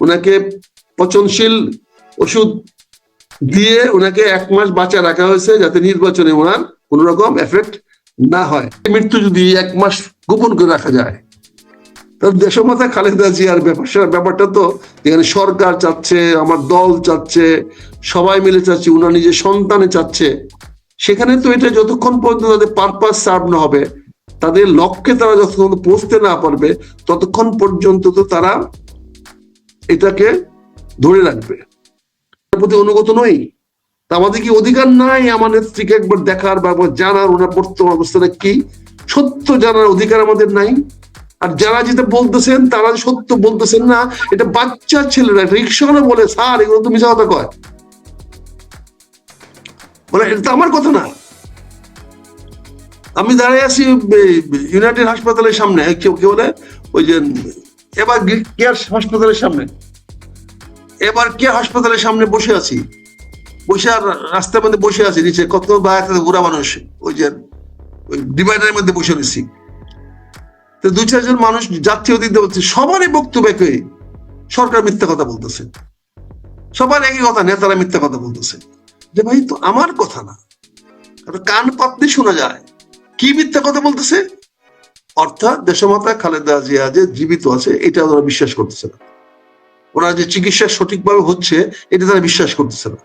ওনাকে পচনশীল ওষুধ দিয়ে ওনাকে এক মাস বাঁচা রাখা হয়েছে যাতে নির্বাচনে ওনার কোন রকম এফেক্ট না হয়। মৃত্যু যদি এক মাস গোপন করে রাখা যায়, তাহলে দেশমাতা খালেদা জিয়ার ব্যাপার ব্যাপারটা তো এখানে সরকার চাচ্ছে, আমার দল চাচ্ছে, সবাই মিলে চাচ্ছে উনার নিজের সন্তানে চাচ্ছে, সেখানে তো এটা যতক্ষণ পর্যন্ত তাদের পারপাস সার্ভ না হবে, তাদের লক্ষ্যে তারা যতক্ষণ পৌঁছতে না পারবে, ততক্ষণ পর্যন্ত তো তারা এটাকে ধরে রাখবে। তার প্রতি অনুগত নই। তা আমাদের কি অধিকার নাই আমার নেত্রীকে একবার দেখার বা জানার? ওনার বর্তমান অবস্থাটা কি? সত্য জানার অধিকার আমাদের নাই। আর যারা যেটা বলতেছেন, তারা সত্য বলতেছেন না, এটা বাচ্চা ছেলেরা রিক্সাওয়ালা বলে, স্যার, এগুলো তো মিশা কথা কয়। বলে, এটা তো আমার কথা না। আমি দাঁড়িয়ে আছি ইউনাইটেড হাসপাতালের সামনে, কেউ কেউ বলে, ওই যে, এবার কেয়ার হাসপাতালের সামনে। এবার কেয়ার হাসপাতালের সামনে বসে আছি? বসে আর রাস্তার মধ্যে বসে আছি, নিচে কত বাইরে বুড়া মানুষ, ওই যে, ওই ডিভাইডারের মধ্যে বসে রয়েছি। তো দুই চারজন মানুষ, যাত্রী দিতে বলছে, সবারই বক্তব্য একই। সরকার মিথ্যা কথা বলতেছে। সবার একই কথা, নেতারা মিথ্যা কথা বলতেছে। যে ভাই, তো আমার কথা না। কান পাতলে শোনা যায়। কি মিথ্যা কথা বলতেছে? অর্থাৎ দেশমাতা খালেদা জিয়া যে জীবিত আছে, এটা ওরা বিশ্বাস করতেছে না। ওরা যে চিকিৎসা সঠিকভাবে হচ্ছে, এটা তারা বিশ্বাস করতেছে না।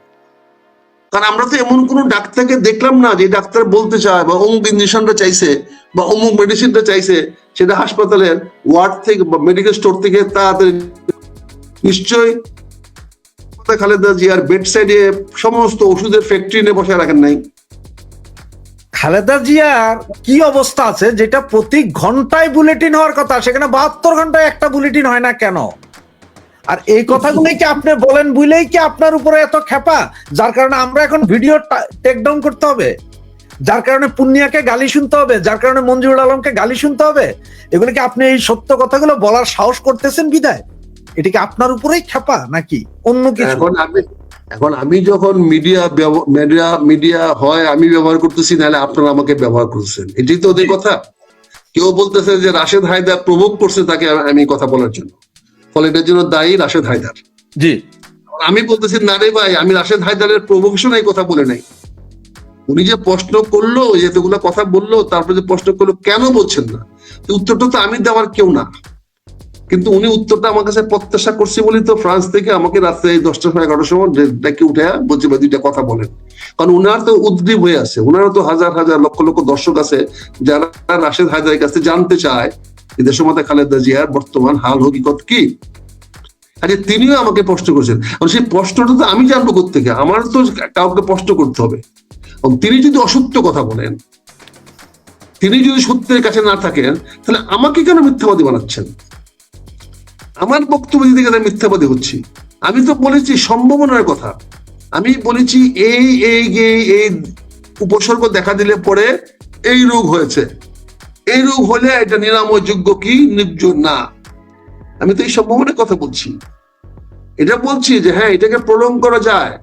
কারণ আমরা তো এমন কোন ডাক্তারকে দেখলাম না যে ডাক্তার বলতে চায় বা অমুক ইঞ্জেকশনটা চাইছে বা অমুক মেডিসিনটা চাইছে, সেটা হাসপাতালের ওয়ার্ড থেকে বা মেডিকেল স্টোর থেকে তাড়াতাড়ি নিশ্চয়ই খালেদা জিয়ার বেড সাইডে সমস্ত ওষুধের ফ্যাক্টরি নিয়ে বসে রাখেন নাই। খালেদা জিয়ার কি অবস্থা আছে, যেটা প্রতি ঘন্টায় বুলেটিন হওয়ার কথা, সেখানে বাহাত্তর ঘন্টায় একটা বুলেটিন হয় না কেন? আর এই কথাগুলোই কি আপনি বলেন বুঝলেই কি আপনার উপরে এত খেপা যার কারণে আমরা এখন ভিডিও টেক ডাউন করতে হবে। যার কারণে পুনিয়াকে গালি শুনতে হবে, যার কারণে মঞ্জুরুল আলমকে গালি শুনতে হবে। এগুলো কি আপনি এই সত্য কথাগুলো বলার সাহস করতেছেন বিদায় এটা কি আপনার উপরেই খেপা নাকি অন্য কিছু? এখন আমি এখন আমি যখন মিডিয়া মিডিয়া মিডিয়া হয়, আমি ব্যবহার করতেছি, নাহলে আপনারা আমাকে ব্যবহার করছেন। এটাই তো ওদের কথা। কেউ বলতেছে যে রাশেদ হায়দার প্রভোগ করছে তাকে আমি কথা বলার জন্য। ফলে এটার জন্য দায়ী রাশেদ হায়দার। জি। আমি বলতেছি না রে ভাই আমি রাশেদ হায়দারের প্রভোকেশন এই কথা বলে নাই। উনি যে প্রশ্ন করল যে এতগুলো কথা বলল তারপরে যে প্রশ্ন করল কেন বলছেন না? উত্তরটা তো আমি দেওয়ার কেউ না। কিন্তু উনি উত্তরটা আমার কাছে প্রত্যাশা করছে বলি তো ফ্রান্স থেকে আমাকে রাত্রে দশটা সময় এগারোটার সময় ডেকে উঠে বলছে ভাই দুইটা কথা বলেন। কারণ উনার তো উদ্গ্রীব হয়ে আছে। উনারও তো হাজার হাজার লক্ষ লক্ষ দর্শক আছে যারা রাশেদ হায়দারের কাছে জানতে চায় যে দেশমাতা খালেদা জিয়ার বর্তমান হাল হকিকত কি? আরে তিনিও আমাকে প্রশ্ন করেছেন। সেই প্রশ্নটা তো আমি জানব থেকে আমার তো কাউকে প্রশ্ন করতে হবে। তিনি যদি অসত্য কথা বলেন, তিনি যদি সত্যের কাছে না থাকেন, তাহলে আমাকে কেন মিথ্যাবাদী বানাচ্ছেন? আমার বক্তব্য দিতে গেলে মিথ্যাবাদী হচ্ছি। আমি তো বলেছি সম্ভাবনার কথা। আমি বলেছি এই এই এই উপসর্গ দেখা দিলে পরে এই রোগ হয়েছে। এই রোগ হলে এটা নিরাময় যোগ্য কি? নির্জন না। আমি তো এই সম্ভাবনার কথা বলছি। এটা বলছি যে হ্যাঁ এটাকে প্রলং করা যায়।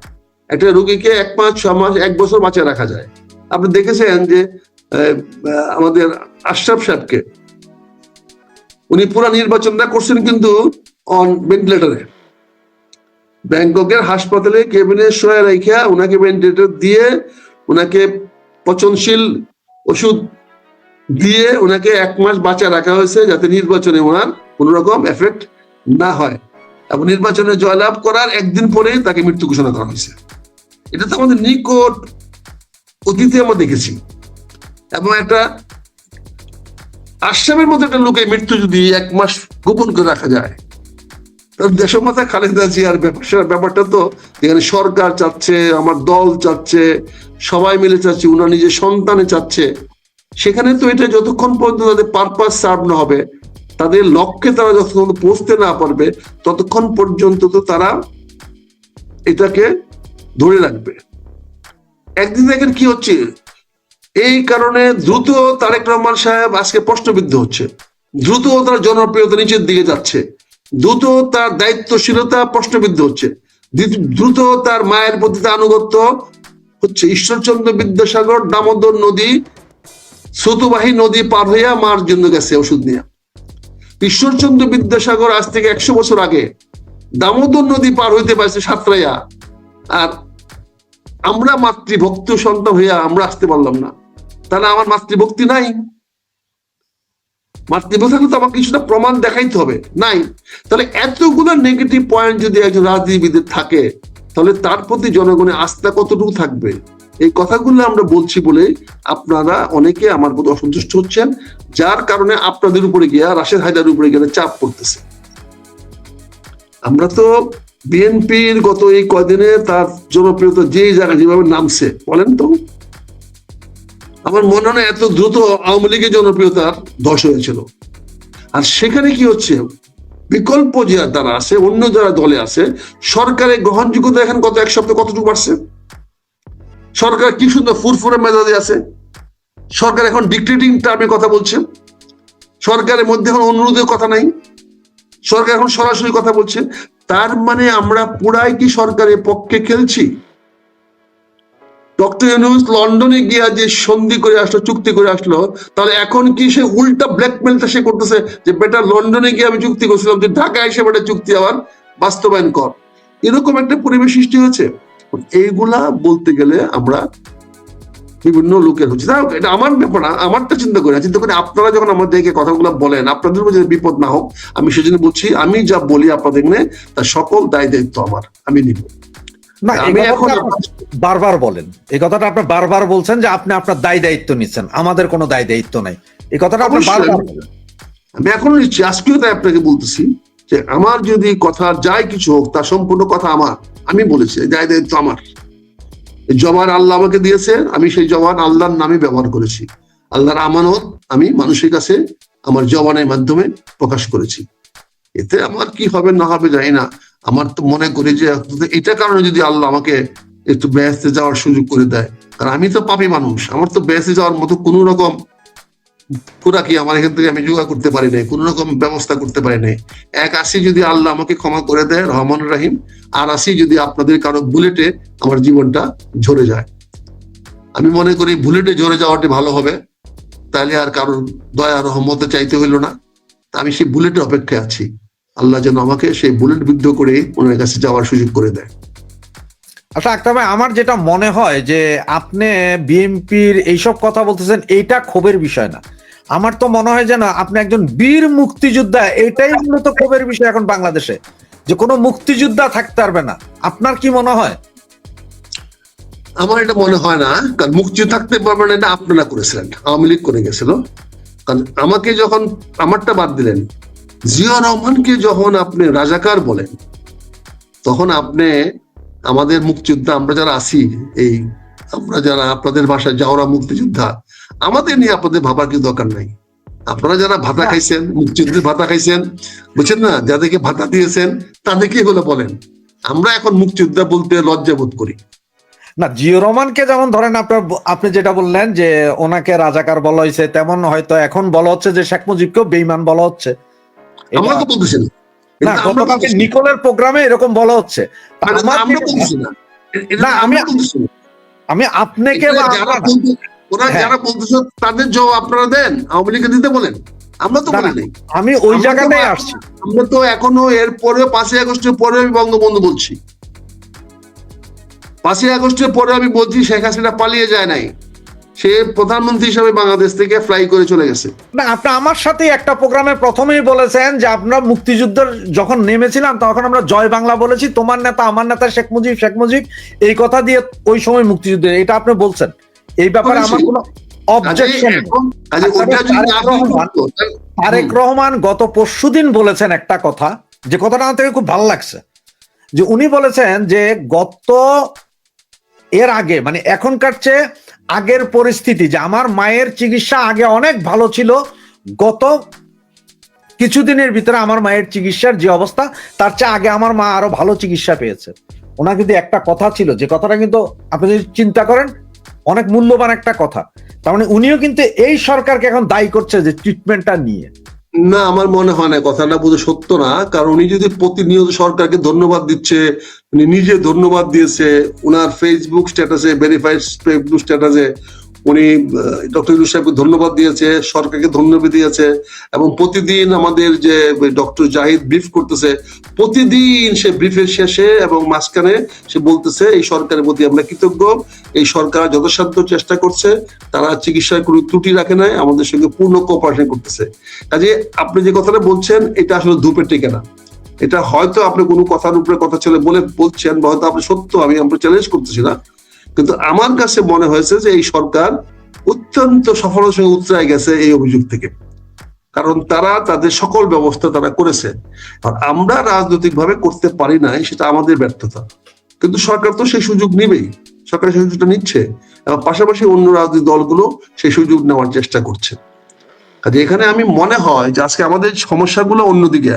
একটা রোগীকে এক মাস, ছ মাস, এক বছর বাঁচিয়ে রাখা যায়। আপনি দেখেছেন যে আমাদের আশরাফ সাহেবকে। উনি পুরো নির্বাচনটা করছেন কিন্তু অন ভেন্টিলেটরে ব্যাংককের হাসপাতালে কেবিনে শোয়া রেখা ওনাকে ভেন্টিলেটর দিয়ে ওনাকে পচনশীল ওষুধ দিয়ে ওনাকে এক মাস বাঁচা রাখা হয়েছে যাতে নির্বাচনে ওনার কোন রকম এফেক্ট না হয়। এবং নির্বাচনে জয়লাভ করার একদিন পরে তাকে মৃত্যু ঘোষণা করা হয়েছে। এটা তো আমাদের নিকট অতীতে আমরা দেখেছি। এবং একটা আশ্রামের মধ্যে একটা লোকের মৃত্যু যদি এক মাস গোপন করে রাখা যায়, তাহলে দেশমাতা খালেদা জিয়ার ব্যাপার ব্যাপারটা তো এখানে সরকার চাচ্ছে, আমার দল চাচ্ছে, সবাই মিলে চাচ্ছে, উনার নিজের সন্তানে চাচ্ছে সেখানে তো এটা যতক্ষণ পর্যন্ত তাদের পারপাস সার্ভ না হবে, তাদের লক্ষ্যে তারা যতক্ষণ পৌঁছতে না পারবে, ততক্ষণ পর্যন্ত তো তারা এটাকে ধরে রাখবে। একদিন দেখেন কি হচ্ছে? এই কারণে দ্রুত তারেক রহমান সাহেব আজকে প্রশ্নবিদ্ধ হচ্ছে। দ্রুত তার জনপ্রিয়তা নিচের দিকে যাচ্ছে। দ্রুত তার দায়িত্বশীলতা প্রশ্নবিদ্ধ হচ্ছে। দ্রুত তার মায়ের প্রতি আনুগত্য হচ্ছে ঈশ্বরচন্দ্র বিদ্যাসাগর দামোদর নদী স্রোতবাহী নদী পার হইয়া মার জন্য গেছে ওষুধ নিয়ে। ঈশ্বরচন্দ্র বিদ্যাসাগর আজ থেকে একশো বছর আগে দামোদর নদী পার হইতে পারছে সাতরাইয়া। আর আমরা মাতৃভক্ত সন্তান হইয়া আমরা আসতে পারলাম না। তাহলে আমার মাতৃভক্তি নাই। মাতৃভক্তি তো আমাকে কিছুটা প্রমাণ দেখাইতে হবে। নাই। তাহলে এতগুলো নেগেটিভ পয়েন্ট যদি একজন রাজনীতিবিদের থাকে, তাহলে তার প্রতি জনগণের আস্থা কতটুকু থাকবে? এই কথাগুলো আমরা বলছি বলে আপনারা অনেকে আমার প্রতি অসন্তুষ্ট হচ্ছেন, যার কারণে আপনাদের উপরে গিয়া, রাশেদ হায়দার উপরে গিয়ে চাপ পড়তেছে। আমরা তো বিএনপির গত এই কদিনে তার জনপ্রিয়তা যে জায়গায় যেভাবে নামছে, বলেন তো। আমার মনে হয় এত দ্রুত আওয়ামী লীগের জনপ্রিয়তার ধস হয়েছিল। আর সেখানে কি হচ্ছে? বিকল্প যে যারা আছে, অন্য যারা দলে আছে, সরকারের গ্রহণযোগ্যতা এখন কত এক সপ্তাহে কতটুকু বাড়ছে? সরকার কি সুন্দর ফুরফুরে মেজাজে আছে? সরকার এখন ডিক্টেটিং টার্মে কথা বলছে। সরকারের মধ্যে এখন অনুরোধের কথা নাই। সরকার এখন সরাসরি কথা বলছে। তার মানে আমরা পুরাই কি সরকারের পক্ষে খেলছি? ডক্টর লন্ডনে গিয়া যে সন্ধি করে আসলো, চুক্তি করে আসলো, তাহলে এখন কি সে উল্টা ব্ল্যাকমেলটা সে করতেছে যে, বেটা, লন্ডনে গিয়ে আমি চুক্তি করছিলাম যে ঢাকা এসে বেটা চুক্তি আবার বাস্তবায়ন কর। এরকম একটা পরিবেশ সৃষ্টি হয়েছে। এইগুলা বলতে গেলে আমরা বিভিন্ন লোকের হচ্ছে। যাই হোক, এটা আমার ব্যাপার না আমারটা চিন্তা করি। চিন্তা করি আপনারা যখন আমাদেরকে কথাগুলো বলেন আপনাদের উপর যদি বিপদ না হোক আমি সেজন্য বলছি আমি যা বলি আপনাদের নিয়ে তার সকল দায় দায়িত্ব আমার আমি নিব। বারবার বলেন। এই কথাটা আপনি বারবার বলছেন যে আপনি আপনার দায় দায়িত্ব নিচ্ছেন আমাদের কোনো দায় দায়িত্ব নাই। এই কথাটা আপনি বারবার আমি এখনও নিচ্ছি আজকেও তাই আপনাকে বলতেছি যে আমার যদি কথা যাই কিছু হোক তার সম্পূর্ণ কথা আমার। আমি বলেছি দায় দায়িত্ব আমার জবান আল্লাহ আমাকে দিয়েছে, আমি সেই জবান আল্লাহর নামে ব্যবহার করেছি। আল্লাহর আমানত আমি মানুষের কাছে আমার জবানের মাধ্যমে প্রকাশ করেছি। এতে আমার কি হবে না হবে জানি না। আমার তো মনে করি যে এটা কারণে যদি আল্লাহ আমাকে একটু ব্যস্তে যাওয়ার সুযোগ করে দেয়, কারণ আমি তো পাপি মানুষ, আমার তো ব্যস্তে যাওয়ার মতো কোনো রকম পুরা কি আমার এখান থেকে আমি যোগা করতে পারি নাই, কোন রকম ব্যবস্থা করতে পারি নাই। এক আসি যদি আল্লাহ আমাকে ক্ষমা করে দেয়, রহমান রাহিম, আর আসি যদি আপনাদের কারও বুলেটে আমার জীবনটা ঝরে যায়। আমি মনে করি বুলেটে ঝরে যাওয়াটি ভালো হবে, তাহলে আর কারোর দয়া, রহমতে চাইতে হইল না। আমি সেই বুলেটের অপেক্ষায় আছি। আল্লাহ যেন আমাকে সেই বুলেট বিদ্ধ করে ওনার কাছে যাওয়ার সুযোগ করে দেয়। আচ্ছা আক্তার ভাই, আমার যেটা মনে হয় যে আপনি বিএনপির এইসব কথা বলতেছেন, এইটা ক্ষোভের বিষয় না। আমার তো মনে হয় যেন আপনি একজন বীর মুক্তিযোদ্ধা, এটাই মূলত ক্ষোভের বিষয় এখন বাংলাদেশে। যে কোনো মুক্তিযোদ্ধা থাকতে পারবে না। আপনার কি মনে হয়? আমার এটা মনে হয় না, কারণ মুক্তি থাকতে পারবে না, এটা আপনারা করেছিলেন, আওয়ামী লীগ করে গেছিল। কারণ আমাকে যখন, আমারটা বাদ দিলেন, জিয়া রহমানকে যখন আপনি রাজাকার বলেন, তখন আপনি আমাদের মুক্তিযোদ্ধা, আমরা যারা আছি, এই, আমরা যারা, আপনাদের ভাষায় যাওরা মুক্তিযোদ্ধা আমাদের নিয়ে আপনাদের ভাবার কি দরকার নাই। আপনারা যারা ভাতা খাইছেন মুক্তিযুদ্ধের ভাতা খাইছেন বুঝছেন না? যাদেরকে ভাতা দিয়েছেন তাদেরকে এগুলো বলেন। আমরা এখন মুক্তিযোদ্ধা বলতে লজ্জা বোধ করি। না জিও রহমানকে যেমন ধরেন আপনার আপনি যেটা বললেন যে ওনাকে রাজাকার বলা হয়েছে তেমন হয়তো এখন বলা হচ্ছে যে শেখ মুজিবকেও বেইমান বলা হচ্ছে। আমরা তো বলতেছি না। গতকালকে নিকোলের প্রোগ্রামে এরকম বলা হচ্ছে। আমি- আপনাকে বা ওরা হ্যাঁ। যারা বলতেছে তাদের জবাব আপনারা দেন আওয়ামী লীগকে দিতে বলেন। আমরা তো বলি আমি ওই জায়গাটাই আসছি। আমরা তো এখনও এর পরে পাঁচই আগস্টের পরে আমি বঙ্গবন্ধু বলছি। পাঁচই আগস্টের পরে আমি বলছি শেখ হাসিনা পালিয়ে যায় নাই। সে প্রধানমন্ত্রী হিসাবে বাংলাদেশ থেকে ফ্লাই করে চলে গেছে। না আপনি আমার সাথে একটা প্রোগ্রামে প্রথমেই বলেছেন যে আমরা মুক্তিযুদ্ধের যখন নেমেছিলাম তখন আমরা জয় বাংলা বলেছি। তোমার নেতা আমার নেতা শেখ মুজিব শেখ মুজিব এই কথা দিয়ে ওই সময় মুক্তিযুদ্ধ এটা আপনি বলছেন। এই ব্যাপারে আমার। কোনো অবজেকশন আচ্ছা, তারেক রহমান- গত পরশুদিন বলেছেন একটা কথা যে কথাটা আমার থেকে খুব ভালো লাগছে। যে উনি বলেছেন যে গত এর আগে মানে এখনকার চেয়ে আগের পরিস্থিতি যে আমার মায়ের চিকিৎসা আগে অনেক ভালো ছিল গত কিছুদিনের ভিতরে আমার মায়ের চিকিৎসার যে অবস্থা তার চেয়ে আগে আমার মা আরও ভালো চিকিৎসা পেয়েছে। ওনার কিন্তু একটা কথা ছিল যে কথাটা কিন্তু আপনি যদি চিন্তা করেন অনেক মূল্যবান একটা কথা। তার মানে উনিও কিন্তু এই সরকারকে এখন দায়ী করছে যে ট্রিটমেন্টটা নিয়ে। না, আমার মনে হয় না, কথাটা বোধ সত্য না। কারণ উনি যদি প্রতিনিয়ত সরকারকে ধন্যবাদ দিচ্ছে, উনি নিজে ধন্যবাদ দিয়েছে, উনার ফেসবুক স্ট্যাটাসে ভেরিফাইড ফেসবুক স্ট্যাটাসে উনি ডক্টর ইউনুস সাহেবকে ধন্যবাদ দিয়েছে, সরকারকে ধন্যবাদ দিয়েছে, এবং প্রতিদিন আমাদের যে ডক্টর জাহিদ ব্রিফ করতেছে, প্রতিদিন সে ব্রিফের শেষে এবং মাঝখানে সে বলতেছে, এই সরকারের প্রতি আমরা কৃতজ্ঞ, এই সরকার যথাসাধ্য চেষ্টা করছে, তারা চিকিৎসায় কোনো ত্রুটি রাখে নাই, আমাদের সঙ্গে পূর্ণ কোঅপারেশন করতেছে। কাজে আপনি যে কথাটা বলছেন, এটা আসলে ধূপের টিকে না। এটা হয়তো আপনি কোনো কথার উপরে কথা ছেলে বলে বলছেন, বা হয়তো আপনি সত্য, আমি আমরা চ্যালেঞ্জ করতেছি না। কিন্তু আমার কাছে মনে হয়েছে যে এই সরকার অত্যন্ত সফলতার সঙ্গে উত্তরায় গেছে এই অভিযোগ থেকে। কারণ তারা তাদের সকল ব্যবস্থা তারা করেছে। আর আমরা রাজনৈতিক ভাবে করতে পারি নাই, সেটা আমাদের ব্যর্থতা। কিন্তু সরকার তো সেই সুযোগ নিবেই। সরকার সেই সুযোগটা নিচ্ছে। এবং পাশাপাশি অন্য রাজনৈতিক দলগুলো সেই সুযোগ নেওয়ার চেষ্টা করছে। কাজে এখানে আমি মনে হয় যে আজকে আমাদের সমস্যাগুলো অন্যদিকে।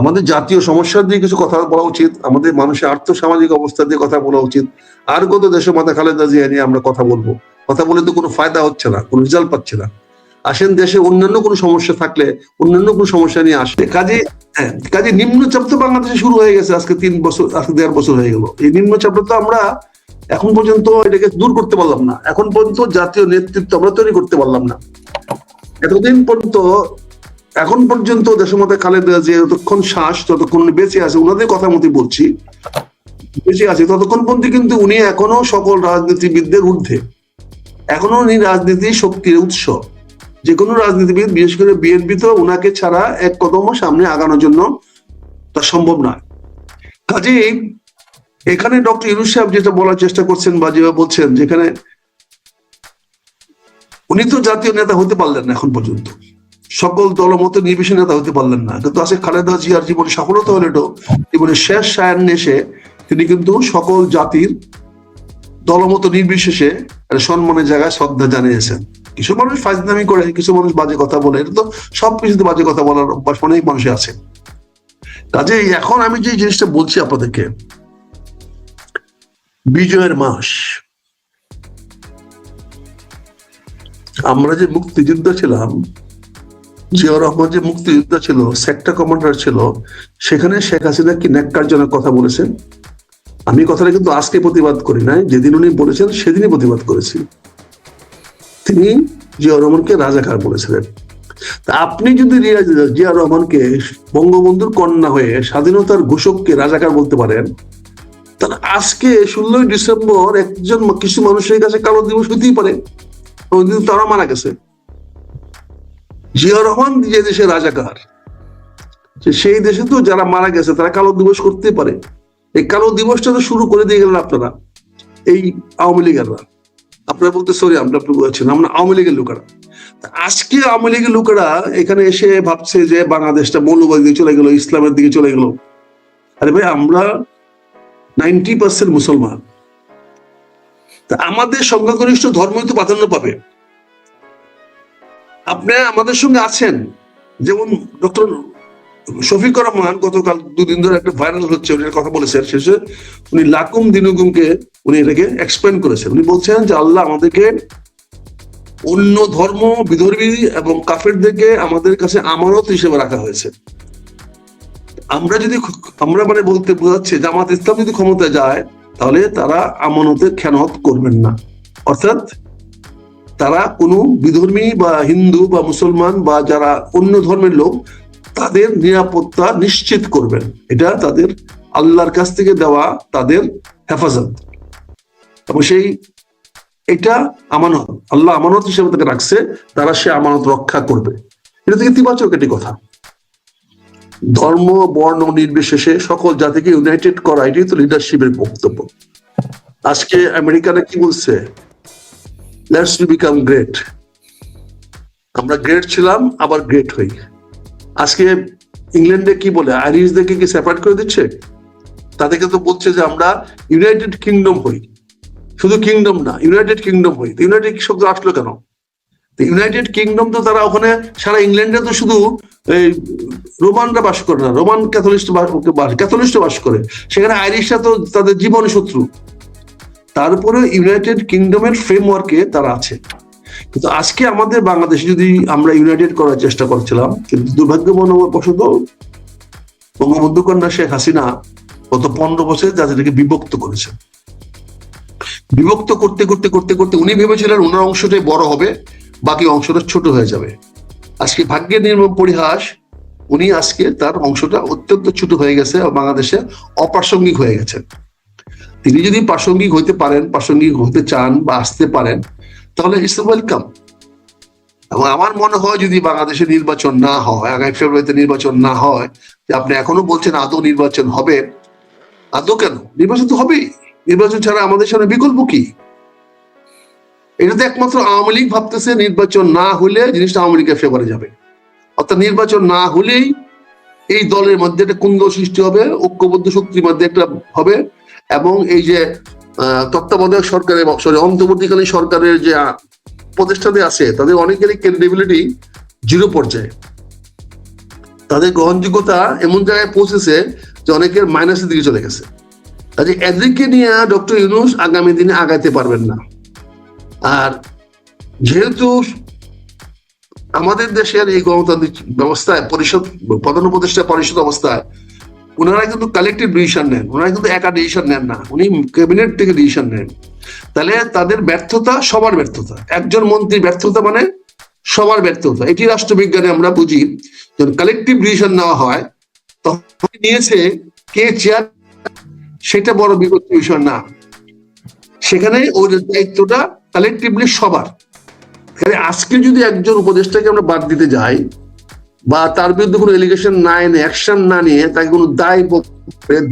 আমাদের জাতীয় সমস্যার দিয়ে কিছু কথা বলা উচিত আমাদের মানুষের আর্থসামাজিক অবস্থা দিয়ে কথা বলা উচিত আর কত দেশে মাথা খালেদা জিয়া নিয়ে আমরা কথা বলব। কথা বলে তো কোনো ফায়দা হচ্ছে না কোনো রেজাল্ট পাচ্ছে না। আসেন দেশে অন্যান্য কোনো সমস্যা থাকলে অন্যান্য কোনো সমস্যা নিয়ে আসে। কাজে হ্যাঁ কাজে নিম্নচাপ তো বাংলাদেশে শুরু হয়ে গেছে আজকে তিন বছর আজকে দেড় বছর হয়ে গেল। এই নিম্নচাপটা তো আমরা এখন পর্যন্ত এটাকে দূর করতে পারলাম না। এখন পর্যন্ত জাতীয় নেতৃত্ব আমরা তৈরি করতে পারলাম না। এতদিন পর্যন্ত, এখন পর্যন্ত দেশের মধ্যে খালেদা যে যতক্ষণ শ্বাস ততক্ষণ বেঁচে আছে ওনাদের কথা মতো বলছি, বেঁচে আছে, ততক্ষণ পর্যন্ত কিন্তু উনি এখনও সকল রাজনীতিবিদদের ঊর্ধ্বে। এখনও উনি রাজনীতি শক্তির উৎস। যে কোনো রাজনীতিবিদ, বিশেষ করে বিএনপি তো ওনাকে ছাড়া এক কদম সামনে আগানোর জন্য তা সম্ভব নয়। কাজেই এখানে ডক্টর ইউনুস সাহেব যেটা বলার চেষ্টা করছেন বা যেভাবে বলছেন, যেখানে উনি তো জাতীয় নেতা হতে পারলেন না এখন পর্যন্ত। সকল দলমত নির্বিশেষে নেতা হতে পারলেন না। কিন্তু আজকে খালেদা জিয়ার জীবনে সফলতা হলেও জীবনের শেষ সায়ান এসে তিনি কিন্তু সকল জাতির দলমত নির্বিশেষে সম্মানের জায়গায় শ্রদ্ধা জানিয়েছেন। কিছু মানুষ ফাজদামি করে, কিছু মানুষ বাজে কথা বলে। এটা তো সব কিছুতে বাজে কথা বলার অভ্যাস অনেক মানুষই আছে। কাজে এখন আমি যে জিনিসটা বলছি আপনাদেরকে, বিজয়ের মাস। আমরা যে মুক্তিযোদ্ধা ছিলাম, জিয়াউর রহমান যে মুক্তিযোদ্ধা ছিল সেক্টর কমান্ডার ছিল, সেখানে শেখ হাসিনা কি ন্যাক্কারজনক কথা বলেছেন? আমি কথাটা কিন্তু আজকে প্রতিবাদ করি নাই, যেদিন উনি বলেছেন সেদিনই প্রতিবাদ করেছি। তিনি জিয়াউর রহমানকে রাজাকার বলেছিলেন। তা আপনি যদি জিয়াউর রহমানকে বঙ্গবন্ধুর কন্যা হয়ে স্বাধীনতার ঘোষককে রাজাকার বলতে পারেন, তাহলে আজকে ষোলোই ডিসেম্বর একজন কিছু মানুষের কাছে কালো দিবস হতেই পারে। ওই তারা মারা গেছে। জিয়া রহমান যে দেশের রাজাকার সেই দেশে তো যারা মারা গেছে, তারা কালো দিবস করতে পারে। এই কালো দিবসটা তো শুরু করে দিয়ে গেলেন আপনারা, এই আওয়ামী লীগেররা। আপনারা বলতে সরি আমরা আপনি বলছেন আমরা আওয়ামী লীগের লোকেরা। আজকে আওয়ামী লীগের লোকেরা এখানে এসে ভাবছে যে বাংলাদেশটা মৌলবাদী দিকে চলে গেল, ইসলামের দিকে চলে গেল। আরে ভাই, আমরা নাইনটি পার্সেন্ট মুসলমান। আমাদের সংখ্যাগরিষ্ঠ ধর্মই তো প্রাধান্য পাবে। আপনি আমাদের সঙ্গে আছেন। যেমন ডক্টর শফিকুর রহমান গতকাল দুদিন ধরে একটা ভাইরাল হচ্ছে, উনি কথা বলেছেন। শেষে উনি লাকুম দিনুগুমকে উনি এটাকে এক্সপ্লেন করেছেন। উনি বলছেন যে আল্লাহ আমাদেরকে অন্য ধর্ম, বিধর্মী এবং কাফেরদেরকে আমাদের কাছে আমানত হিসেবে রাখা হয়েছে। আমরা যদি আমরা মানে বলতে বোঝাচ্ছি জামাত ইসলাম যদি ক্ষমতায় যায় তাহলে তারা আমানতের খেয়ানত করবেন না। অর্থাৎ তারা কোনো বিধর্মী বা হিন্দু বা মুসলমান বা যারা অন্য ধর্মের লোক, তাদের নিরাপত্তা নিশ্চিত করবেন। এটা তাদের আল্লাহর কাছ থেকে দেওয়া তাদের হেফাজত। এবং সেই, এটা আমানত। আল্লাহ আমানত হিসেবে তাকে রাখছে, তারা সে আমানত রক্ষা করবে। এটা থেকে ইতিবাচক একটি কথা। ধর্ম, বর্ণ, নির্বিশেষে সকল জাতিকে ইউনাইটেড করা এটাই তো লিডারশিপের বক্তব্য। আজকে আমেরিকানে কি বলছে? লেটস বিকাম গ্রেট আমরা গ্রেট ছিলাম, আবার গ্রেট হই। আজকে ইংল্যান্ডে কি বলে? আইরিশদেরকে কি সেপারেট করে দিচ্ছে? তাদেরকে তো বলছে যে আমরা ইউনাইটেড কিংডম হই। শুধু কিংডম না ইউনাইটেড কিংডম হই। ইউনাইটেড শব্দ আসলো কেন? ইউনাইটেড কিংডম তো তারা ওখানে সারা ইংল্যান্ডে তো শুধু এই রোমানরা বাস করে না, রোমান ক্যাথলিস্ট ক্যাথলিস্ট বাস করে। সেখানে আইরিশরা তো তাদের জীবন শত্রু। তারপরে ইউনাইটেড কিংডমের ফ্রেমওয়ার্কে তারা আছে। কিন্তু আজকে আমাদের বাংলাদেশে যদি আমরা ইউনাইটেড করার চেষ্টা করছিলাম, কিন্তু দুর্ভাগ্যবশত বঙ্গবন্ধু কন্যা শেখ হাসিনা গত পনেরো বছরে জাতিটাকে বিভক্ত করেছে। বিভক্ত করতে করতে করতে করতে উনি ভেবেছিলেন ওনার অংশটাই বড় হবে। বাকি অংশটা ছোট হয়ে যাবে। আজকে ভাগ্যের নির্মম পরিহাস, উনি আজকে তার অংশটা অত্যন্ত ছোট হয়ে গেছে বাংলাদেশে অপ্রাসঙ্গিক হয়ে গেছেন তিনি যদি প্রাসঙ্গিক হইতে পারেন, প্রাসঙ্গিক হতে চান বা আসতে পারেন, তাহলে ইটস ওয়েলকাম। এবং আমার মনে হয় যদি বাংলাদেশে নির্বাচন না হয়, আগামী ফেব্রুয়ারিতে নির্বাচন না হয়, যে আপনি এখনও বলছেন আদৌ নির্বাচন হবে, আদৌ কেন? নির্বাচন তো হবেই। নির্বাচন ছাড়া আমাদের সামনে বিকল্প কি? এটা তো একমাত্র আওয়ামী লীগ ভাবতেছে নির্বাচন না হলে জিনিসটা আওয়ামী লীগের ফেভারে যাবে। অর্থাৎ নির্বাচন না হলেই এই দলের মধ্যে একটা কুন্দল সৃষ্টি হবে ঐক্যবদ্ধ শক্তির মধ্যে একটা হবে এবং এই যে তত্ত্বাবধায়ক সরকারের সরি অন্তর্বর্তীকালীন সরকারের যে আহ, প্রতিষ্ঠাতে আছে তাদের অনেকেরই ক্রেডিবিলিটি জিরো পর্যায়ে। তাদের গ্রহণযোগ্যতা এমন জায়গায় পৌঁছেছে যে অনেকের মাইনাসের দিকে চলে গেছে। কাজে এদেরকে নিয়ে ডক্টর ইউনুস আগামী দিনে আগাইতে পারবেন না। আর যেহেতু আমাদের দেশের এই গণতান্ত্রিক ব্যবস্থায় পরিষদ, প্রধান উপদেষ্টা পরিষদ অবস্থায় ওনারা কিন্তু কালেকটিভ ডিসিশন নেন ওনারা কিন্তু একা ডিসিশন নেন না, উনি ক্যাবিনেট থেকে ডিসিশন নেন। তাহলে তাদের ব্যর্থতা সবার ব্যর্থতা। একজন মন্ত্রী ব্যর্থতা মানে সবার ব্যর্থতা। এটি রাষ্ট্রবিজ্ঞানে আমরা বুঝি, যখন কালেকটিভ ডিসিশন নেওয়া হয়, তখন নিয়েছে কে চেয়ার সেটা বড় বিপত্তি বিষয় না। সেখানে ওই দায়িত্বটা কালেকটিভলি সবার। আজকে যদি একজন উপদেষ্টাকে আমরা বাদ দিতে যাই, বা তার বিরুদ্ধে কোনো এলিগেশন না এনে অ্যাকশন না নিয়ে তাকে কোনো দায়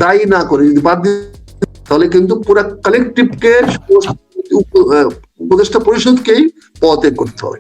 দায়ী না করে যদি বাদ দিতে তাহলে কিন্তু পুরো কালেকটিভকে উপদেষ্টা পরিষদকেই পদত্যাগ করতে হবে।